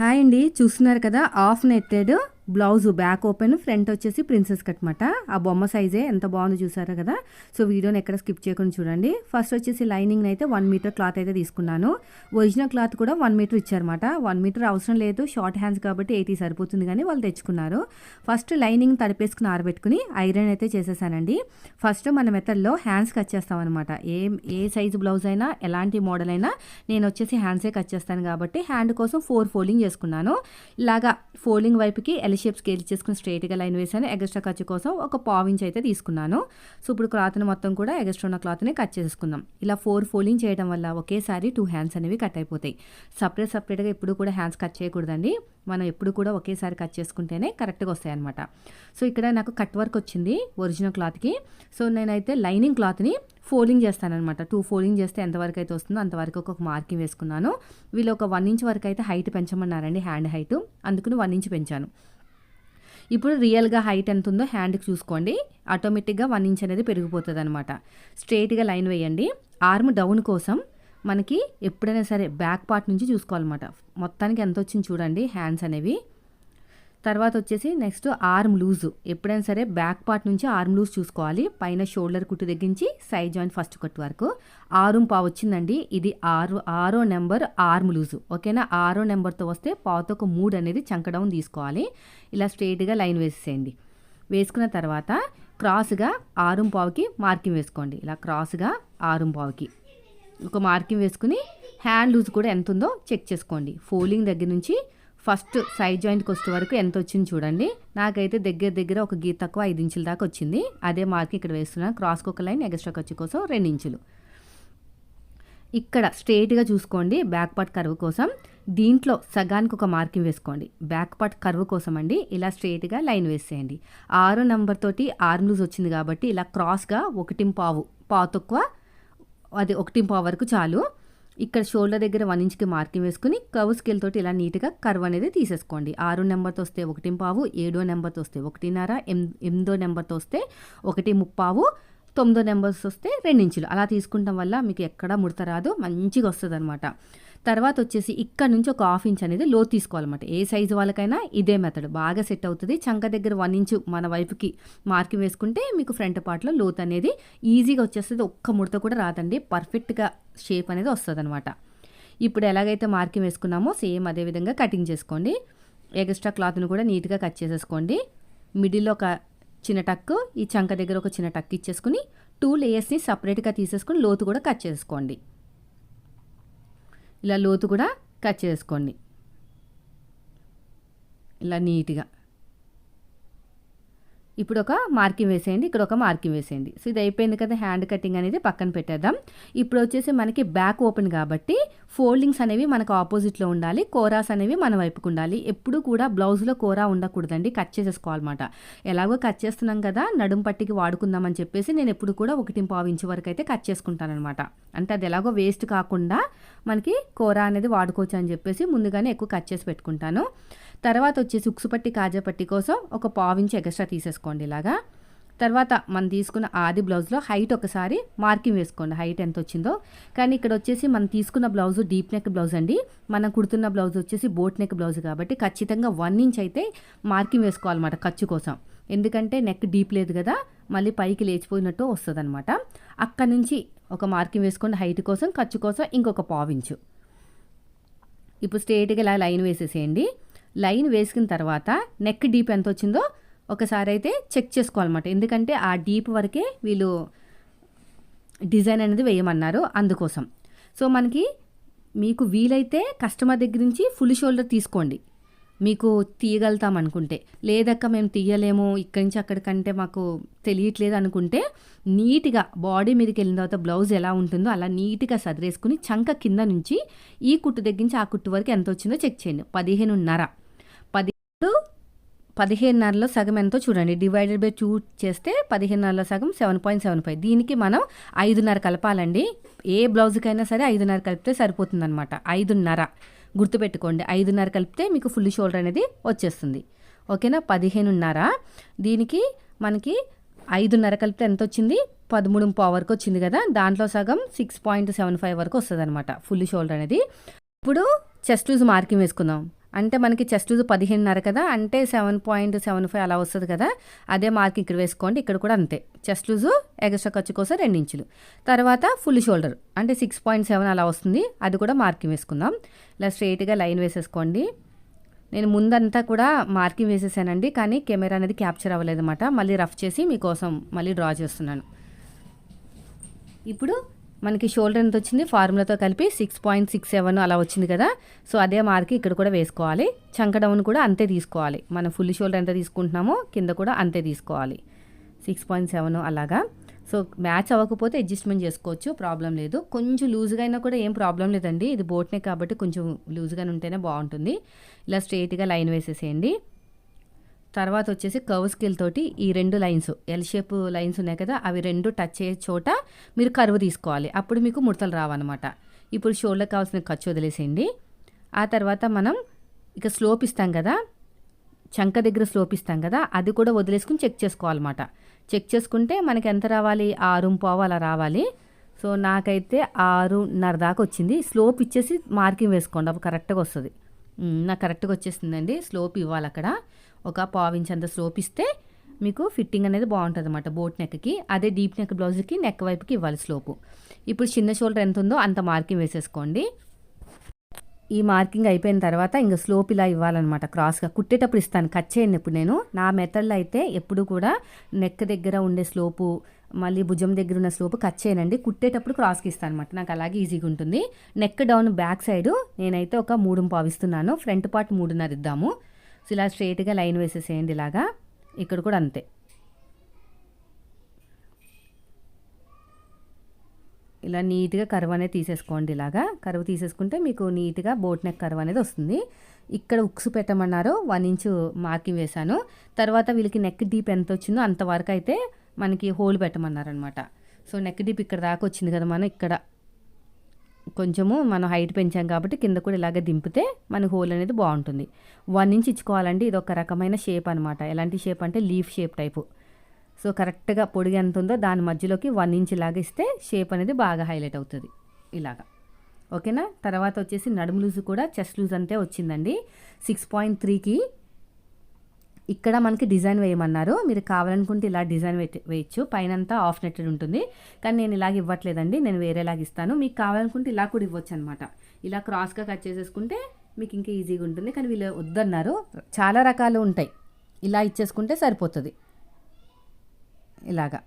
Hi అండి చూస్తున్నారు కదా half netted blouse back open front వచ్చేసి ప్రిన్సెస్ కట్ మాట ఆ బొమ్మ సైజే ఎంత బాగుందో చూసారా కదా? సో వీడియోని ఎక్కడ స్కిప్ చేయకుండా చూడండి. ఫస్ట్ వచ్చేసి లైనింగ్ అయితే వన్ మీటర్ క్లాత్ అయితే తీసుకున్నాను. ఒరిజినల్ క్లాత్ కూడా వన్ మీటర్ ఇచ్చారన్నమాట. వన్ మీటర్ అవసరం లేదు. షార్ట్ హ్యాండ్స్ కాబట్టి ఎయిటీ సరిపోతుంది కానీ వాళ్ళు తెచ్చుకున్నారు. ఫస్ట్ లైనింగ్ తడిపేసుకుని ఆరబెట్టుకుని ఐరన్ అయితే చేసేసానండి. ఫస్ట్ మన మెథడ్లో హ్యాండ్స్ కట్ చేస్తాం అనమాట ఏ ఏ సైజు బ్లౌజ్ అయినా ఎలాంటి మోడల్ అయినా నేను వచ్చేసి హ్యాండ్సే కట్ చేస్తాను కాబట్టి హ్యాండ్ కోసం ఫోర్ ఫోల్డింగ్ చేసుకున్నాను. ఇలాగా ఫోల్డింగ్ వైపుకి ఎల్ షేప్ స్కేల్ చేసుకుని స్ట్రైట్గా లైన్ వేసాను. ఎగస్ట్రా ఖర్చు కోసం ఒక పావు ఇంచ్ అయితే తీసుకున్నాను. సో ఇప్పుడు క్లాత్ని మొత్తం కూడా ఎగస్ట్రా ఉన్న క్లాత్ని కట్ చేసుకుందాం. ఇలా ఫోర్ ఫోల్డింగ్ చేయడం వల్ల ఒకేసారి టూ హ్యాండ్స్ అనేవి కట్ అయిపోతాయి. సపరేట్ సపరేట్గా ఎప్పుడు కూడా హ్యాండ్స్ కట్ చేయకూడదండి. మనం ఎప్పుడు కూడా ఒకేసారి కట్ చేసుకుంటేనే కరెక్ట్గా వస్తాయి అనమాట సో ఇక్కడ నాకు కట్ వర్క్ వచ్చింది ఒరిజినల్ క్లాత్కి సో నేనైతే లైనింగ్ క్లాత్ని ఫోల్డింగ్ చేస్తానమాట టూ ఫోల్డింగ్ చేస్తే ఎంతవరకు అయితే వస్తుందో అంతవరకు ఒక మార్కింగ్ వేసుకున్నాను. వీళ్ళు ఒక వన్ ఇంచ్ వరకు అయితే హైట్ పెంచమన్నారండి హ్యాండ్ హైట్. అందుకని వన్ ఇంచ్ పెంచాను. ఇప్పుడు రియల్గా హైట్ ఎంత ఉందో హ్యాండ్కి చూసుకోండి. ఆటోమేటిక్గా వన్ ఇంచ్ అనేది పెరిగిపోతుంది అనమాట స్ట్రైట్గా లైన్ వేయండి. ఆర్మ్ డౌన్ కోసం మనకి ఎప్పుడైనా సరే బ్యాక్ పార్ట్ నుంచి చూసుకోవాలన్నమాట. మొత్తానికి ఎంత వచ్చింది చూడండి హ్యాండ్స్ అనేవి. తర్వాత వచ్చేసి నెక్స్ట్ ఆర్మ్ లూజు. ఎప్పుడైనా సరే బ్యాక్ పార్ట్ నుంచి ఆర్మ్ లూజ్ చూసుకోవాలి. పైన షోల్డర్ కుట్టు తగ్గించి సైడ్ జాయింట్ ఫస్ట్ కట్ వరకు. ఆరుం పావు వచ్చిందండి. ఇది ఆరు ఆరో నెంబర్ ఆర్మ్ లూజు. ఓకేనా? ఆరో నెంబర్తో వస్తే పావుతో ఒక మూడు అనేది చంకడౌన్ తీసుకోవాలి. ఇలా స్ట్రైట్గా లైన్ వేసేయండి వేసుకున్న తర్వాత క్రాస్గా ఆరుం పావుకి మార్కింగ్ వేసుకోండి. ఇలా క్రాస్గా ఆరుం పావుకి. ఒక మార్కింగ్ వేసుకుని హ్యాండ్ లూజ్ కూడా ఎంత ఉందో చెక్ చేసుకోండి. ఫోలింగ్ దగ్గర నుంచి ఫస్ట్ సైడ్ జాయింట్కి వచ్చే వరకు ఎంత వచ్చింది చూడండి. నాకైతే దగ్గర దగ్గర ఒక గీత తక్కువ ఐదు ఇంచుల దాకా వచ్చింది. అదే మార్క్ ఇక్కడ వేస్తున్నాను క్రాస్కి ఒక లైన్ ఎక్స్ట్రా ఖర్చు కోసం రెండు ఇంచులు. ఇక్కడ స్ట్రేట్గా చూసుకోండి బ్యాక్ పార్ట్ కరువు కోసం. దీంట్లో సగానికి ఒక మార్కింగ్ వేసుకోండి. బ్యాక్ పార్ట్ కర్వ్ కోసం అండి. ఇలా స్ట్రేట్గా లైన్ వేసేయండి. ఆరో నెంబర్ తోటి ఆర్మ్ లూజ్ వచ్చింది కాబట్టి ఇలా క్రాస్గా ఒకటి పావు పావు తక్కువ అది ఒకటి పావు వరకు చాలు. ఇక్కడ షోల్డర్ దగ్గర వన్ ఇంచ్కి మార్కింగ్ వేసుకుని కర్వ్ స్కేల్ తోటి ఇలా నీట్గా కర్వ్ అనేది తీసేసుకోండి. ఆరు నెంబర్తో వస్తే ఒకటి పావు ఏడో నెంబర్తో వస్తే ఒకటిన్నర ఎనిమిదో నెంబర్తో వస్తే ఒకటి ముప్పావు తొమ్మిదో నెంబర్స్ వస్తే ఇంచులు. అలా తీసుకుంటాం వల్ల మీకు ఎక్కడ ముడత రాదు మంచిగా వస్తుంది అనమాట తర్వాత వచ్చేసి ఇక్కడ నుంచి ఒక హాఫ్ ఇంచ్ అనేది లో తీసుకోవాలన్నమాట. ఏ సైజు వాళ్ళకైనా ఇదే మెథడ్ బాగా సెట్ అవుతుంది. చంక దగ్గర వన్ ఇంచు మన వైపుకి మార్కింగ్ వేసుకుంటే మీకు ఫ్రంట్ పార్ట్లో లోత్ అనేది ఈజీగా వచ్చేస్తుంది. ఒక్క ముడత కూడా రాదండి. పర్ఫెక్ట్గా షేప్ అనేది వస్తుంది అనమాట ఇప్పుడు ఎలాగైతే మార్కింగ్ వేసుకున్నామో సేమ్ అదే విధంగా కటింగ్ చేసుకోండి. ఎక్స్ట్రా క్లాత్ని కూడా నీట్గా కట్ చేసేసుకోండి. మిడిల్లో ఒక చిన్న టక్ ఈ చంక దగ్గర ఒక చిన్న టక్ ఇచ్చేసుకుని టూ లేయర్స్ని సపరేట్గా తీసేసుకుని లోతు కూడా కట్ చేసుకోండి ఇలా లోతు కూడా కట్ చేసుకోండి. ఇలా నీట్గా. ఇప్పుడు ఒక మార్కింగ్ వేసేయండి ఇక్కడ ఒక మార్కింగ్ వేసేయండి. సో ఇది అయిపోయింది కదా హ్యాండ్ కటింగ్ అనేది పక్కన పెట్టేద్దాం. ఇప్పుడు వచ్చేసి మనకి బ్యాక్ ఓపెన్ కాబట్టి ఫోల్డింగ్స్ అనేవి మనకు ఆపోజిట్లో ఉండాలి కోరాస్ అనేవి మన వైపుకు ఉండాలి. ఎప్పుడు కూడా బ్లౌజ్లో కోరా ఉండకూడదండి కట్ చేసేసుకోవాలన్నమాట ఎలాగో కట్ చేస్తున్నాం కదా నడుం పట్టికి వాడుకుందామని చెప్పేసి నేను ఎప్పుడు కూడా ఒకటి పావించి వరకు అయితే కట్ చేసుకుంటానమాట అంటే అది ఎలాగో వేస్ట్ కాకుండా మనకి కోరా అనేది వాడుకోవచ్చు అని చెప్పేసి ముందుగానే ఎక్కువ కట్ చేసి పెట్టుకుంటాను. తర్వాత వచ్చేసి ఉక్సుపట్టి కాజాపట్టి కోసం ఒక పావించి ఎక్స్ట్రా తీసేసుకోండి ఇలాగా. తర్వాత మనం తీసుకున్న ఆది బ్లౌజ్లో హైట్ ఒకసారి మార్కింగ్ వేసుకోండి హైట్ ఎంత వచ్చిందో. కానీ ఇక్కడ వచ్చేసి మనం తీసుకున్న బ్లౌజ్ డీప్ నెక్ బ్లౌజ్ అండి. మనం కుడుతున్న బ్లౌజ్ వచ్చేసి బోట్ నెక్ బ్లౌజ్ కాబట్టి ఖచ్చితంగా వన్ ఇంచ్ అయితే మార్కింగ్ వేసుకోవాలన్నమాట ఖర్చు కోసం. ఎందుకంటే నెక్ డీప్ లేదు కదా మళ్ళీ పైకి లేచిపోయినట్టు వస్తుంది అనమాట అక్కడి నుంచి ఒక మార్కింగ్ వేసుకోండి హైట్ కోసం ఖర్చు కోసం ఇంకొక పావించు. ఇప్పుడు స్ట్రేట్గా ఇలా లైన్ వేసేసేయండి. లైన్ వేసుకున్న తర్వాత నెక్ డీప్ ఎంత వచ్చిందో ఒకసారి అయితే చెక్ చేసుకోవాలన్నమాట. ఎందుకంటే ఆ డీప్ వరకే వీళ్ళు డిజైన్ అనేది వేయమన్నారు అందుకోసం. సో మనకి మీకు వీలైతే కస్టమర్ దగ్గర నుంచి ఫుల్ షోల్డర్ తీసుకోండి. మీకు తీయగలుగుతాం అనుకుంటే. లేదక్క మేము తీయలేము ఇక్కడి నుంచి అక్కడికంటే మాకు తెలియట్లేదు అనుకుంటే నీట్గా బాడీ మీదకి వెళ్ళిన తర్వాత బ్లౌజ్ ఎలా ఉంటుందో అలా నీట్గా సదిరేసుకుని చంక కింద నుంచి ఈ కుట్టు దగ్గర నుంచి ఆ కుట్టు వరకు ఎంత వచ్చిందో చెక్ చేయండి. పదిహేనున్నర. పదిహేనున్నరలో సగం ఎంతో చూడండి. డివైడెడ్ బై టూ చేస్తే పదిహేనున్నరలో సగం సెవెన్ పాయింట్ సెవెన్ ఫైవ్ దీనికి మనం ఐదున్నర కలపాలండి. ఏ బ్లౌజ్కైనా సరే ఐదున్నర కలిపితే సరిపోతుందన్నమాట. ఐదున్నర. గుర్తుపెట్టుకోండి. ఐదున్నర కలిపితే మీకు ఫుల్ షోల్డర్ అనేది వచ్చేస్తుంది. ఓకేనా? పదిహేనున్నర. దీనికి మనకి ఐదున్నర కలిపితే ఎంత వచ్చింది పదమూడు పావు వరకు వచ్చింది కదా. దాంట్లో సగం సిక్స్ పాయింట్ సెవెన్ ఫైవ్ వరకు వస్తుంది అనమాట ఫుల్ షోల్డర్ అనేది. ఇప్పుడు చెస్ట్ లూజ్ మార్కింగ్ వేసుకుందాం. అంటే మనకి చెస్ట్ పదిహేనున్నర కదా అంటే సెవెన్ పాయింట్ సెవెన్ ఫైవ్ అలా వస్తుంది కదా అదే మార్క్ ఇక్కడ వేసుకోండి ఇక్కడ కూడా అంతే. చెస్ట్ లూజు ఎక్స్ట్రా ఖర్చు కోసం రెండు ఇంచులు. తర్వాత ఫుల్ షోల్డర్ అంటే సిక్స్ పాయింట్ సెవెన్ అలా వస్తుంది అది కూడా మార్కింగ్ వేసుకుందాం. ఇలా స్ట్రైట్గా లైన్ వేసేసుకోండి. నేను ముందంతా కూడా మార్కింగ్ వేసేసానండి కానీ కెమెరా అనేది క్యాప్చర్ అవ్వలేదన్నమాట. మళ్ళీ రఫ్ చేసి మీకోసం మళ్ళీ డ్రా చేస్తున్నాను. ఇప్పుడు మనకి షోల్డర్ ఎంత వచ్చింది? ఫార్ములాతో కలిపి సిక్స్ పాయింట్ సిక్స్ సెవెన్ అలా వచ్చింది కదా. సో అదే మార్క్ ఇక్కడ కూడా వేసుకోవాలి. చంక డౌన్ కూడా అంతే తీసుకోవాలి. మనం ఫుల్ షోల్డర్ ఎంత తీసుకుంటున్నామో కింద కూడా అంతే తీసుకోవాలి. సిక్స్ పాయింట్ సెవెన్ అలాగా. సో మ్యాచ్ అవ్వకపోతే అడ్జస్ట్మెంట్ చేసుకోవచ్చు. ప్రాబ్లం లేదు. కొంచెం లూజ్గా అయినా కూడా ఏం ప్రాబ్లం లేదండి. ఇది బోట్నే కాబట్టి కొంచెం లూజ్గానే ఉంటేనే బాగుంటుంది. ఇలా స్ట్రైట్గా లైన్ వేసేసేయండి. తర్వాత వచ్చేసి కర్వ్ స్కేల్ తోటి ఈ రెండు లైన్స్ ఎల్ షేప్ లైన్స్ ఉన్నాయి కదా అవి రెండు టచ్ అయ్యే చోట మీరు కర్వ్ తీసుకోవాలి. అప్పుడు మీకు ముడతలు రావన్నమాట. ఇప్పుడు షోల్డర్ కావాల్సిన ఖర్చు వదిలేసేయండి. ఆ తర్వాత మనం ఇక స్లోప్ ఇస్తాం కదా చంక దగ్గర స్లోప్ ఇస్తాం కదా అది కూడా వదిలేసుకుని చెక్ చేసుకోవాలన్నమాట. చెక్ చేసుకుంటే మనకి ఎంత రావాలి? ఆరు పావు అలా రావాలి. సో నాకైతే ఆరున్నర దాకా వచ్చింది. స్లోప్ ఇచ్చేసి మార్కింగ్ వేసుకోండి అప్పుడు కరెక్ట్గా వస్తుంది. నాకు కరెక్ట్గా వచ్చేసిందండి. స్లోప్ ఇవ్వాలి అక్కడ. ఒక పావించంత అంత స్లోప్ ఇస్తే మీకు ఫిట్టింగ్ అనేది బాగుంటుంది అనమాట బోట్ నెక్కి. అదే డీప్ నెక్ బ్లౌజ్కి నెక్ వైపుకి ఇవ్వాలి స్లోపు ఇప్పుడు చిన్న షోల్డర్ ఎంత ఉందో అంత మార్కింగ్ వేసేసుకోండి. ఈ మార్కింగ్ అయిపోయిన తర్వాత ఇంకా స్లోప్ ఇలా ఇవ్వాలన్నమాట క్రాస్గా. కుట్టేటప్పుడు ఇస్తాను కట్ చేయండి ఇప్పుడు నేను. నా మెథడ్లో అయితే ఎప్పుడు కూడా నెక్ దగ్గర ఉండే స్లోపు మళ్ళీ భుజం దగ్గర ఉన్న స్లోపు కట్ చేయనండి. కుట్టేటప్పుడు క్రాస్కి ఇస్తాను అనమాట నాకు అలాగే ఈజీగా ఉంటుంది. నెక్ డౌన్ బ్యాక్ సైడ్ నేనైతే ఒక మూడు పావిస్తున్నాను ఫ్రంట్ పార్ట్ మూడున్నర ఇద్దాము. ఇలా స్ట్రైట్గా లైన్ వేసేసేయండి ఇలాగా. ఇక్కడ కూడా అంతే. ఇలా నీట్గా కర్వ్ అనేది తీసేసుకోండి ఇలాగా. కర్వ్ తీసేసుకుంటే మీకు నీట్గా బోట్ నెక్ కర్వ్ అనేది వస్తుంది. ఇక్కడ ఉక్స్ పెట్టమన్నారు. వన్ ఇంచు మార్కింగ్ వేశాను. తర్వాత వీళ్ళకి నెక్ డీప్ ఎంత వచ్చిందో అంతవరకు అయితే మనకి హోల్ పెట్టమన్నారనమాట సో నెక్ డీప్ ఇక్కడ దాకా వచ్చింది కదా మనం ఇక్కడ కొంచెము మనం హైట్ పెంచాం కాబట్టి కింద కూడా ఇలాగ దింపితే మన హోల్ అనేది బాగుంటుంది. వన్ ఇంచ్ ఇచ్చుకోవాలండి ఇది ఒక రకమైన షేప్ అనమాట ఎలాంటి షేప్ అంటే లీఫ్ షేప్ టైపు. సో కరెక్ట్గా పొడిగి ఎంత ఉందో దాని మధ్యలోకి వన్ ఇంచ్ ఇలాగ ఇస్తే షేప్ అనేది బాగా హైలైట్ అవుతుంది. ఇలాగా. ఓకేనా? తర్వాత వచ్చేసి నడుము లూజు కూడా చెస్ట్ లూజ్ అంతే వచ్చిందండి. సిక్స్ పాయింట్ త్రీకి ఇక్కడ మనకి డిజైన్ వేయమన్నారు. మీరు కావాలనుకుంటే ఇలా డిజైన్ వేయచ్చు. పైన అంతా ఆఫ్ నెట్టెడ్ ఉంటుంది. కానీ నేను ఇలాగ ఇవ్వట్లేదండి. నేను వేరేలాగా ఇస్తాను. మీకు కావాలనుకుంటే ఇలా కూడా ఇవ్వచ్చు అనమాట ఇలా క్రాస్గా కట్ చేసేసుకుంటే మీకు ఇంకా ఈజీగా ఉంటుంది. కానీ వీళ్ళు వద్దన్నారు. చాలా రకాలు ఉంటాయి. ఇలా ఇచ్చేసుకుంటే సరిపోతుంది. ఇలాగా.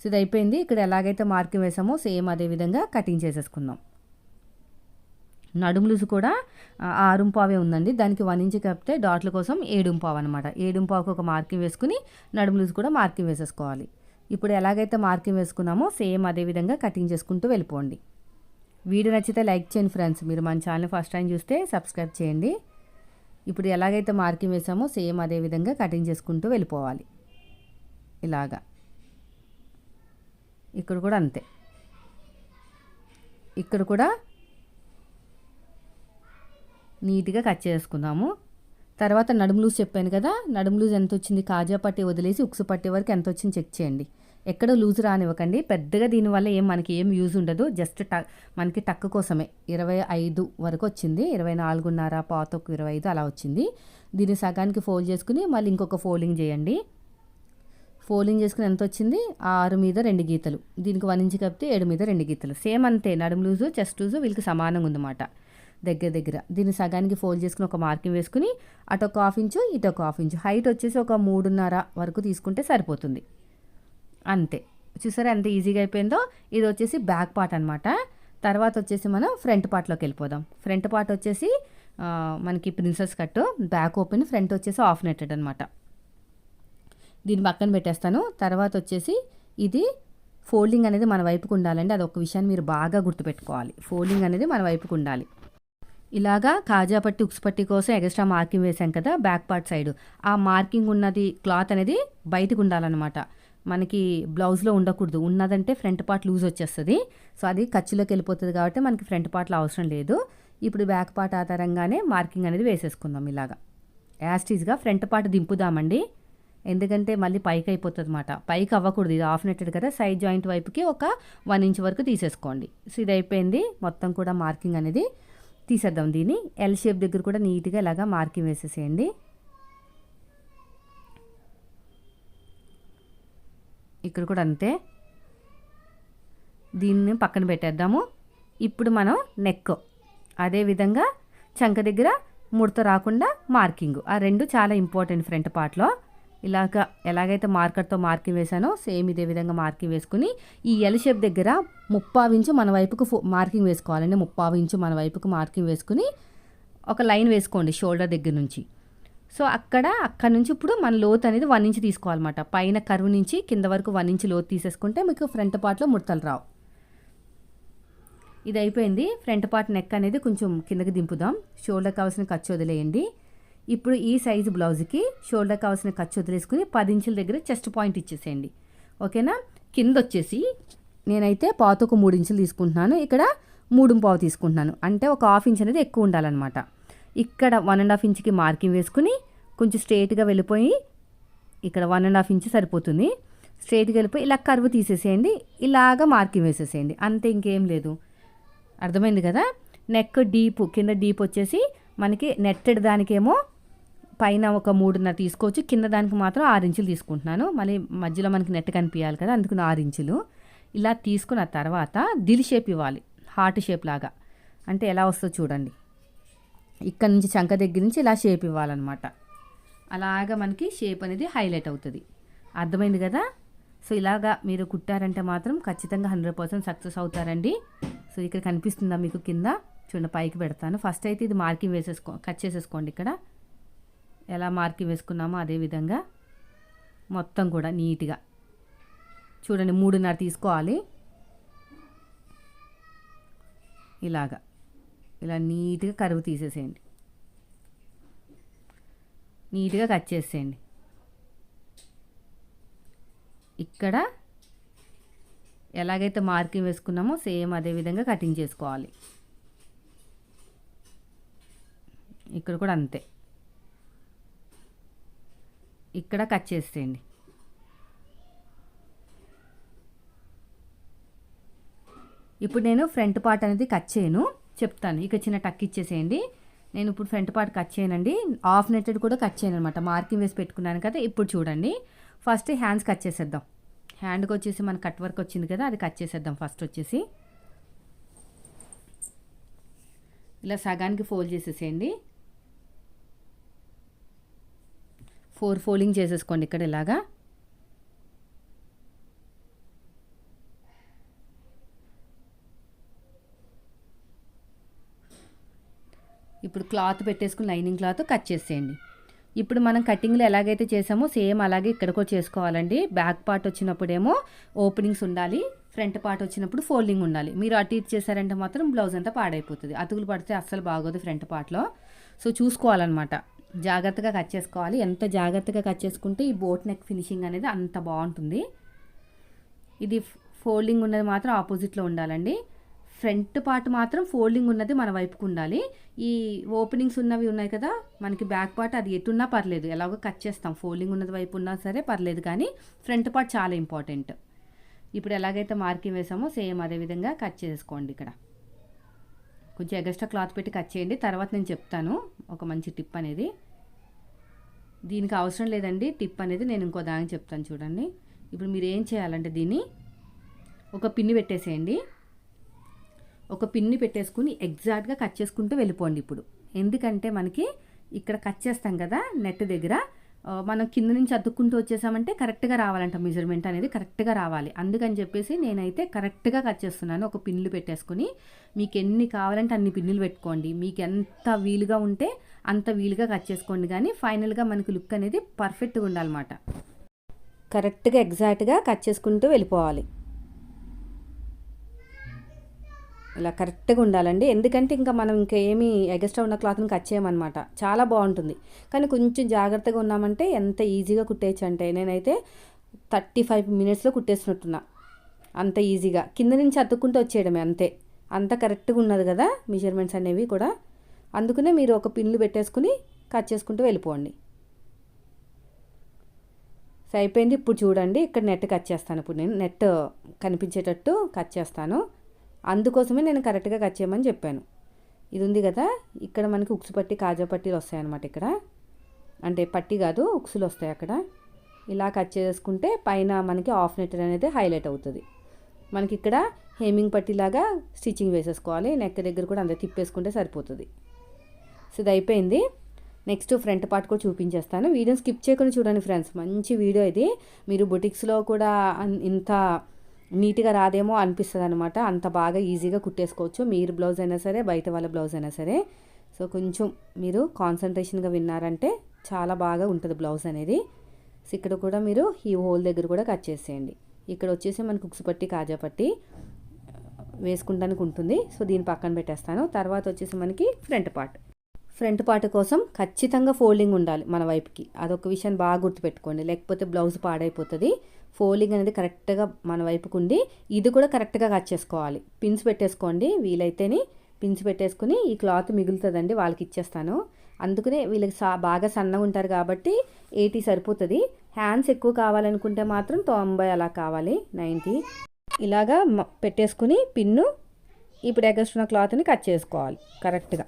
సో ఇది అయిపోయింది. ఇక్కడ ఎలాగైతే మార్కింగ్ వేసామో సేమ్ అదే విధంగా కటింగ్ చేసేసుకుందాం. నడుము లూజు కూడా ఆరుంపావే పావే ఉందండి. దానికి వన్ ఇంచ్ కప్పితే డాట్ల కోసం ఏడుంపావు అనమాట ఏడుంపావుకు ఒక మార్కింగ్ వేసుకుని నడుము లూజు కూడా మార్కింగ్ వేసేసుకోవాలి. ఇప్పుడు ఎలాగైతే మార్కింగ్ వేసుకున్నామో సేమ్ అదే విధంగా కటింగ్ చేసుకుంటూ వెళ్ళిపోండి. వీడియో నచ్చితే లైక్ చేయండి ఫ్రెండ్స్. మీరు మన ఛానల్ ఫస్ట్ టైం చూస్తే సబ్స్క్రైబ్ చేయండి. ఇప్పుడు ఎలాగైతే మార్కింగ్ వేసామో సేమ్ అదే విధంగా కటింగ్ చేసుకుంటూ వెళ్ళిపోవాలి. ఇలాగా. ఇక్కడ కూడా అంతే. ఇక్కడ కూడా నీట్గా కట్ చేసుకుందాము తర్వాత నడుము లూజ్ చెప్పాను కదా నడుము లూజ్ ఎంత వచ్చింది కాజా పట్టి వదిలేసి ఉక్సు పట్టే వరకు ఎంత వచ్చింది చెక్ చేయండి. ఎక్కడ లూజ్ రానివ్వకండి. పెద్దగా దీనివల్ల ఏం మనకి ఏం యూజ్ ఉండదు. జస్ట్ ట మనకి టక్ కోసమే. ఇరవై ఐదు వరకు వచ్చింది. ఇరవై నాలుగున్నర పాతకు ఇరవై ఐదు అలా వచ్చింది. దీన్ని సగానికి ఫోల్డ్ చేసుకుని మళ్ళీ ఇంకొక ఫోల్డింగ్ చేయండి. ఫోల్డింగ్ చేసుకుని ఎంత వచ్చింది ఆరు మీద రెండు గీతలు. దీనికి వన్ ఇంచ్ కప్పితే ఏడు మీద రెండు గీతలు. సేమ్ అంతే. నడుము లూజు చెస్ట్ లూజు వీళ్ళకి సమానంగా ఉందన్నమాట. దగ్గర దగ్గర. దీన్ని సగానికి ఫోల్డ్ చేసుకుని ఒక మార్కింగ్ వేసుకుని అటు ఒక హాఫ్ ఇంచు ఇటు ఒక హాఫ్ ఇంచు హైట్ వచ్చేసి ఒక మూడున్నర వరకు తీసుకుంటే సరిపోతుంది. అంతే. చూసారా ఎంత ఈజీగా అయిపోయిందో? ఇది వచ్చేసి బ్యాక్ పార్ట్ అనమాట తర్వాత వచ్చేసి మనం ఫ్రంట్ పార్ట్లోకి వెళ్ళిపోదాం. ఫ్రంట్ పార్ట్ వచ్చేసి మనకి princess cut back open front వచ్చేసి ఆఫ్ నెట్టెడ్ అనమాట దీన్ని పక్కన పెట్టేస్తాను. తర్వాత వచ్చేసి ఇది ఫోల్డింగ్ అనేది మన వైపుకు ఉండాలండి. అది ఒక విషయాన్ని మీరు బాగా గుర్తుపెట్టుకోవాలి. ఫోల్డింగ్ అనేది మన వైపుకు ఉండాలి. ఇలాగా కాజా పట్టి ఉక్స్ పట్టి కోసం ఎక్స్ట్రా మార్కింగ్ వేసాం కదా బ్యాక్ పార్ట్ సైడ్. ఆ మార్కింగ్ ఉన్నది క్లాత్ అనేది బయటకు ఉండాలన్నమాట. మనకి బ్లౌజ్లో ఉండకూడదు. ఉన్నదంటే ఫ్రంట్ పార్ట్ లూజ్ వచ్చేస్తుంది. సో అది ఖర్చులోకి వెళ్ళిపోతుంది కాబట్టి మనకి ఫ్రంట్ పార్ట్లో అవసరం లేదు. ఇప్పుడు బ్యాక్ పార్ట్ ఆధారంగానే మార్కింగ్ అనేది వేసేసుకుందాం ఇలాగా. యాస్టీజ్గా ఫ్రంట్ పార్ట్ దింపుదామండి. ఎందుకంటే మళ్ళీ పైకి అయిపోతుంది అనమాట పైకి అవ్వకూడదు. ఇది ఆఫ్ నెట్టెడ్ కదా. సైడ్ జాయింట్ వైపుకి ఒక వన్ ఇంచ్ వరకు తీసేసుకోండి. సో ఇది అయిపోయింది. మొత్తం కూడా మార్కింగ్ అనేది తీసేద్దాం దీన్ని. ఎల్ షేప్ దగ్గర కూడా నీట్గా ఇలాగా మార్కింగ్ వేసేసేయండి. ఇక్కడ కూడా అంతే. దీన్ని పక్కన పెట్టేద్దాము. ఇప్పుడు మనం నెక్ అదేవిధంగా చంక దగ్గర ముడత రాకుండా మార్కింగ్. ఆ రెండు చాలా ఇంపార్టెంట్ ఫ్రంట్ పార్ట్లో ఇలాగ ఎలాగైతే మార్కర్తో మార్కింగ్ వేసానో సేమ్ ఇదే విధంగా మార్కింగ్ వేసుకుని ఈ ఎల్ షేప్ దగ్గర ముప్పావు ఇంచు మన వైపుకు మార్కింగ్ వేసుకోవాలండి. ముప్పావు ఇంచు మన వైపుకు మార్కింగ్ వేసుకుని ఒక లైన్ వేసుకోండి షోల్డర్ దగ్గర నుంచి. సో అక్కడ అక్కడ నుంచి ఇప్పుడు మన లోత్ అనేది వన్ ఇంచ్ తీసుకోవాలన్నమాట. పైన కరువు నుంచి కింద వరకు వన్ ఇంచ్ లోతు తీసేసుకుంటే మీకు ఫ్రంట్ పార్ట్లో ముడతలు రావు. ఇది అయిపోయింది. ఫ్రంట్ పార్ట్ నెక్ అనేది కొంచెం కిందకి దింపుదాం. షోల్డర్ కావాల్సిన ఖర్చు వదిలేయండి. ఇప్పుడు ఈ సైజు బ్లౌజ్కి షోల్డర్ కావాల్సిన ఖర్చు వదిలేసుకుని పది ఇంచుల దగ్గర చెస్ట్ పాయింట్ ఇచ్చేసేయండి. ఓకేనా? కింద వచ్చేసి నేనైతే పాతకు మూడు ఇంచులు తీసుకుంటున్నాను. ఇక్కడ మూడు పావు తీసుకుంటున్నాను. అంటే ఒక హాఫ్ ఇంచ్ అనేది ఎక్కువ ఉండాలన్నమాట. ఇక్కడ వన్ అండ్ హాఫ్ ఇంచ్కి మార్కింగ్ వేసుకుని కొంచెం స్ట్రేట్గా వెళ్ళిపోయి ఇక్కడ వన్ అండ్ హాఫ్ ఇంచ్ సరిపోతుంది. స్ట్రేట్గా వెళ్ళిపోయి ఇలా కరువు తీసేసేయండి. ఇలాగా మార్కింగ్ వేసేసేయండి. అంతే ఇంకేం లేదు. అర్థమైంది కదా? నెక్ డీప్ కింద డీప్ వచ్చేసి మనకి నెట్టెడ్ దానికేమో పైన ఒక మూడున్నర తీసుకోవచ్చు. కింద దానికి మాత్రం ఆరు ఇంచులు తీసుకుంటున్నాను. మళ్ళీ మధ్యలో మనకి నెట్ కనిపించాలి కదా అందుకని ఆరు ఇంచులు. ఇలా తీసుకున్న తర్వాత దిల్ షేప్ ఇవ్వాలి హార్ట్ షేప్ లాగా. అంటే ఎలా వస్తుందో చూడండి. ఇక్కడ నుంచి చంక దగ్గర నుంచి ఇలా షేప్ ఇవ్వాలన్నమాట. అలాగా మనకి షేప్ అనేది హైలైట్ అవుతుంది. అర్థమైంది కదా? సో ఇలాగా మీరు కుట్టారంటే మాత్రం ఖచ్చితంగా హండ్రెడ్ పర్సెంట్ సక్సెస్ అవుతారండి. సో ఇక్కడ కనిపిస్తుందా మీకు కింద? చూడండి పైకి పెడతాను. ఫస్ట్ అయితే ఇది మార్కింగ్ వేసేసుకో కట్ చేసేసుకోండి ఇక్కడ. ఎలా మార్కింగ్ వేసుకున్నామో అదే విధంగా మొత్తం కూడా నీట్గా. చూడండి మూడున్నర తీసుకోవాలి. ఇలాగా. ఇలా నీట్గా కరువు తీసేసేయండి. నీట్గా కట్ చేసేయండి. ఇక్కడ ఎలాగైతే మార్కింగ్ వేసుకున్నామో సేమ్ అదే విధంగా కటింగ్ చేసుకోవాలి. ఇక్కడ కూడా అంతే. ఇక్కడ కట్ చేసేయండి. ఇప్పుడు నేను ఫ్రంట్ పార్ట్ అనేది కట్ చేయను చెప్తాను. ఇక చిన్న టక్ ఇచ్చేసేయండి. నేను ఇప్పుడు ఫ్రంట్ పార్ట్ కట్ చేయనండి. హాఫ్ నెట్టెడ్ కూడా కట్ చేయను అనమాట మార్కింగ్ వేసి పెట్టుకున్నాను కదా ఇప్పుడు చూడండి. ఫస్ట్ హ్యాండ్స్ కట్ చేసేద్దాం. హ్యాండ్కి వచ్చేసి మన కట్ వర్క్ వచ్చింది కదా అది కట్ చేసేద్దాం ఫస్ట్ వచ్చేసి. ఇలా సగానికి ఫోల్డ్ చేసేసేయండి. ఫోర్ ఫోల్డింగ్ చేసేసుకోండి ఇక్కడ ఇలాగా. ఇప్పుడు క్లాత్ పెట్టేసుకుని లైనింగ్ క్లాత్ కట్ చేసేయండి. ఇప్పుడు మనం కటింగ్లో ఎలాగైతే చేసామో సేమ్ అలాగే ఇక్కడికో చేసుకోవాలండి. బ్యాక్ పార్ట్ వచ్చినప్పుడేమో ఓపెనింగ్స్ ఉండాలి ఫ్రంట్ పార్ట్ వచ్చినప్పుడు ఫోల్డింగ్ ఉండాలి. మీరు అటు ఇటు చేశారంటే మాత్రం బ్లౌజ్ అంతా పాడైపోతుంది. అతుకులు పడితే అస్సలు బాగోదు ఫ్రంట్ పార్ట్లో. సో చూసుకోవాలన్నమాట. జాగ్రత్తగా కట్ చేసుకోవాలి. ఎంత జాగ్రత్తగా కట్ చేసుకుంటే ఈ బోట్ నెక్ ఫినిషింగ్ అనేది అంత బాగుంటుంది. ఇది ఫోల్డింగ్ ఉన్నది మాత్రం ఆపోజిట్లో ఉండాలండి. ఫ్రంట్ పార్ట్ మాత్రం ఫోల్డింగ్ ఉన్నది మన వైపుకు ఉండాలి. ఈ ఓపెనింగ్స్ ఉన్నవి ఉన్నాయి కదా మనకి బ్యాక్ పార్ట్ అది ఎటున్నా పర్లేదు. ఎలాగో కట్ చేస్తాం. ఫోల్డింగ్ ఉన్నది వైపు ఉన్నా సరే పర్లేదు కానీ ఫ్రంట్ పార్ట్ చాలా ఇంపార్టెంట్. ఇప్పుడు ఎలాగైతే మార్కింగ్ వేసామో సేమ్ అదే విధంగా కట్ చేసుకోండి ఇక్కడ. కొంచెం ఎగస్ట్రా క్లాత్ పెట్టి కట్ చేయండి. తర్వాత నేను చెప్తాను. ఒక మంచి టిప్ అనేది. దీనికి అవసరం లేదండి. టిప్ అనేది నేను ఇంకో దానికి చెప్తాను చూడండి. ఇప్పుడు మీరు ఏం చేయాలంటే దీన్ని ఒక పిన్ని పెట్టేసేయండి. ఒక పిన్ని పెట్టేసుకుని ఎగ్జాక్ట్గా కట్ చేసుకుంటూ వెళ్ళిపోండి ఇప్పుడు. ఎందుకంటే మనకి ఇక్కడ కట్ చేస్తాం కదా నెట్ దగ్గర. మనం కింద నుంచి అద్దుకుంటూ వచ్చేసామంటే కరెక్ట్గా రావాలంట మెజర్మెంట్ అనేది కరెక్ట్గా రావాలి. అందుకని చెప్పేసి నేనైతే కరెక్ట్గా కట్ చేస్తున్నాను. ఒక పిన్నులు పెట్టేసుకుని మీకు ఎన్ని కావాలంటే అన్ని పిన్నులు పెట్టుకోండి. మీకు ఎంత వీలుగా ఉంటే అంత వీలుగా కట్ చేసుకోండి. కానీ ఫైనల్గా మనకి లుక్ అనేది పర్ఫెక్ట్గా ఉండాలన్నమాట. కరెక్ట్గా ఎగ్జాక్ట్గా కట్ చేసుకుంటూ వెళ్ళిపోవాలి. ఇలా కరెక్ట్గా ఉండాలండి. ఎందుకంటే ఇంకా మనం ఇంకా ఏమీ ఎగస్ట్రా ఉన్న క్లాత్ని కట్ చేయమన్నమాట. చాలా బాగుంటుంది. కానీ కొంచెం జాగ్రత్తగా ఉన్నామంటే ఎంత ఈజీగా కుట్టేయచ్చు అంటే నేనైతే థర్టీ ఫైవ్ మినిట్స్లో కుట్టేసినట్టున్నా. అంత ఈజీగా. కింద నుంచి అతుక్కుంటూ వచ్చేయడమే అంతే. అంత కరెక్ట్గా ఉన్నది కదా మెజర్మెంట్స్ అనేవి కూడా. అందుకనే మీరు ఒక పిన్లు పెట్టేసుకుని కట్ చేసుకుంటూ వెళ్ళిపోండి. సో అయిపోయింది ఇప్పుడు చూడండి. ఇక్కడ నెట్ కట్ చేస్తాను. ఇప్పుడు నేను నెట్ కనిపించేటట్టు కట్ చేస్తాను. అందుకోసమే నేను కరెక్ట్గా కట్ చేయమని చెప్పాను. ఇది ఉంది కదా ఇక్కడ మనకి ఉక్సు పట్టి కాజా పట్టీలు వస్తాయన్నమాట ఇక్కడ. అంటే పట్టి కాదు ఉక్సులు వస్తాయి అక్కడ. ఇలా కట్ చేసుకుంటే పైన మనకి ఆఫ్ నెట్ అనేది హైలైట్ అవుతుంది. మనకి ఇక్కడ హేమింగ్ పట్టిలాగా స్టిచ్చింగ్ వేసేసుకోవాలి. నెక్ దగ్గర కూడా అంత తిప్పేసుకుంటే సరిపోతుంది. సో ఇది అయిపోయింది. నెక్స్ట్ ఫ్రంట్ పార్ట్ కూడా చూపించేస్తాను. వీడియోని స్కిప్ చేయకుండా చూడండి ఫ్రెండ్స్. మంచి వీడియో ఇది. మీరు బొటిక్స్లో కూడా ఇంత నీట్గా రాదేమో అనిపిస్తుంది అనమాట అంత బాగా ఈజీగా కుట్టేసుకోవచ్చు. మీరు బ్లౌజ్ అయినా సరే బయట వాళ్ళ బ్లౌజ్ అయినా సరే. సో కొంచెం మీరు కాన్సన్ట్రేషన్గా విన్నారంటే చాలా బాగా ఉంటుంది బ్లౌజ్ అనేది. సో ఇక్కడ కూడా మీరు ఈ హోల్ దగ్గర కూడా కట్ చేసేయండి. ఇక్కడ వచ్చేసి మనకు ఉక్సు పట్టి కాజా పట్టి వేసుకుంటానికి ఉంటుంది. సో దీని పక్కన పెట్టేస్తాను. తర్వాత వచ్చేసి మనకి ఫ్రంట్ పార్ట్. ఫ్రంట్ పార్ట్ కోసం ఖచ్చితంగా ఫోల్డింగ్ ఉండాలి మన వైపుకి. అదొక విషయం బాగా గుర్తుపెట్టుకోండి. లేకపోతే బ్లౌజ్ పాడైపోతుంది. ఫోల్డింగ్ అనేది కరెక్ట్గా మన వైపుకు ఉండి ఇది కూడా కరెక్ట్గా కట్ చేసుకోవాలి. పిన్స్ పెట్టేసుకోండి. వీలైతేని పిన్స్ పెట్టేసుకుని ఈ క్లాత్ మిగులుతుందండి. వాళ్ళకి ఇచ్చేస్తాను. అందుకనే వీళ్ళకి సా బాగా సన్నగా ఉంటారు కాబట్టి ఎయిటీ సరిపోతుంది. హ్యాండ్స్ ఎక్కువ కావాలనుకుంటే మాత్రం తొంభై అలా కావాలి. నైంటీ. ఇలాగా పెట్టేసుకుని పిన్ను ఇప్పుడు ఎగస్ట్రున్న క్లాత్ని కట్ చేసుకోవాలి. కరెక్ట్గా.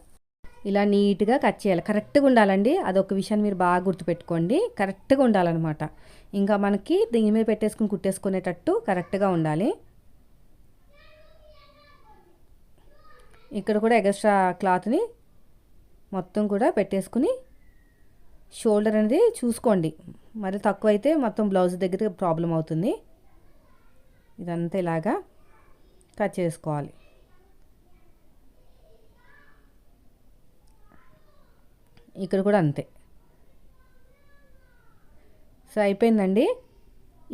ఇలా నీట్గా కట్ చేయాలి. కరెక్ట్గా ఉండాలండి. అదొక విషయాన్ని మీరు బాగా గుర్తుపెట్టుకోండి. కరెక్ట్గా ఉండాలన్నమాట. ఇంకా మనకి దీని మీద పెట్టేసుకుని కుట్టేసుకునేటట్టు కరెక్ట్గా ఉండాలి. ఇక్కడ కూడా ఎగస్ట్రా క్లాత్ని మొత్తం కూడా పెట్టేసుకుని షోల్డర్ అనేది చూసుకోండి. మరి తక్కువ అయితే మొత్తం బ్లౌజ్ దగ్గర ప్రాబ్లం అవుతుంది. ఇదంతా ఇలాగా కట్ చేసుకోవాలి. ఇక్కడ కూడా అంతే. సో అయిపోయిందండి.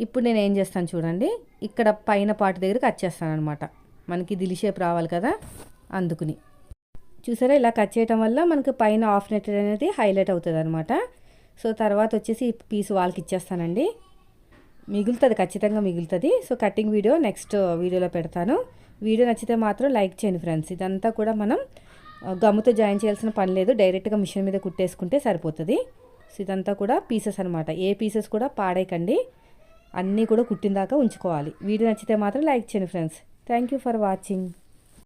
ఇప్పుడు నేను ఏం చేస్తాను చూడండి. ఇక్కడ పైన పార్ట్ దగ్గర కట్ చేస్తాను అనమాట మనకి దిలి షేప్ రావాలి కదా అందుకుని. చూసారా ఇలా కట్ చేయటం వల్ల మనకి పైన ఆఫ్ నెట్ అనేది హైలైట్ అవుతుంది అనమాట సో తర్వాత వచ్చేసి ఈ పీస్ వాళ్ళకి ఇచ్చేస్తానండి. మిగులుతుంది ఖచ్చితంగా మిగులుతుంది. సో కటింగ్ వీడియో నెక్స్ట్ వీడియోలో పెడతాను. వీడియో నచ్చితే మాత్రం లైక్ చేయండి ఫ్రెండ్స్. ఇదంతా కూడా మనం గమ్ముతో జాయిన్ చేయాల్సిన పని లేదు. డైరెక్ట్గా మిషన్ మీద కుట్టేసుకుంటే సరిపోతుంది. సో ఇదంతా కూడా పీసెస్ అనమాట ఏ పీసెస్ కూడా పాడేయకండి. అన్నీ కూడా కుట్టిందాకా ఉంచుకోవాలి. వీడియో నచ్చితే మాత్రం లైక్ చేయండి friends. Thank you for watching.